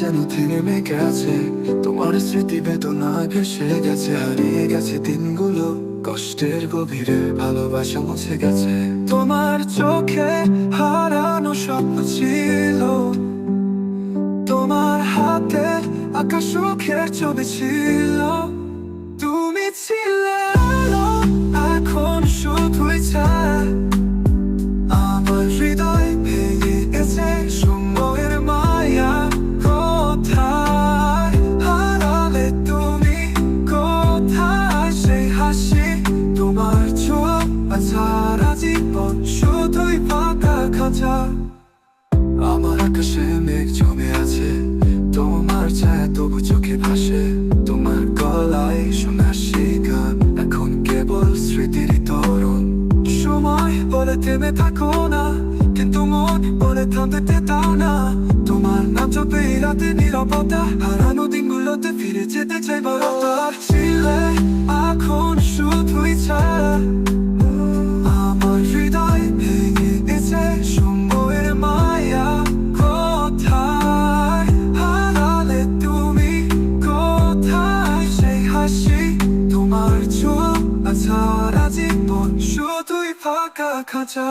যেন থেমে গেছে, তোমার স্মৃতি বেদনা ভেসে গেছে, হারিয়ে গেছে দিনগুলো, কষ্টের গভীরে ভালোবাসা মুছে গেছে। তোমার চোখে হারানো স্বপ্ন ছিল, তোমার হাতে আকাশ সুখের ছবি ছিল। শুধুই ফাঁকা খাঁচা। আমার আকাশে মেঘ জমে আছে। তোমার ছায়া তবু চোখে ভাসে তোমার গলায় শোনা গান। এখন কেবল স্মৃতির তরুণ। সময় বলে থেমে থাকো না, কিন্তু মন বলে থামতে দাও না। তোমার নাম এই রাতে নিরাপত্তা, হারানো দিনগুলোতে ফিরে যেতে চাই বারবার ছিলে সারা জীবন শুধুই ফাঁকা খাঁচা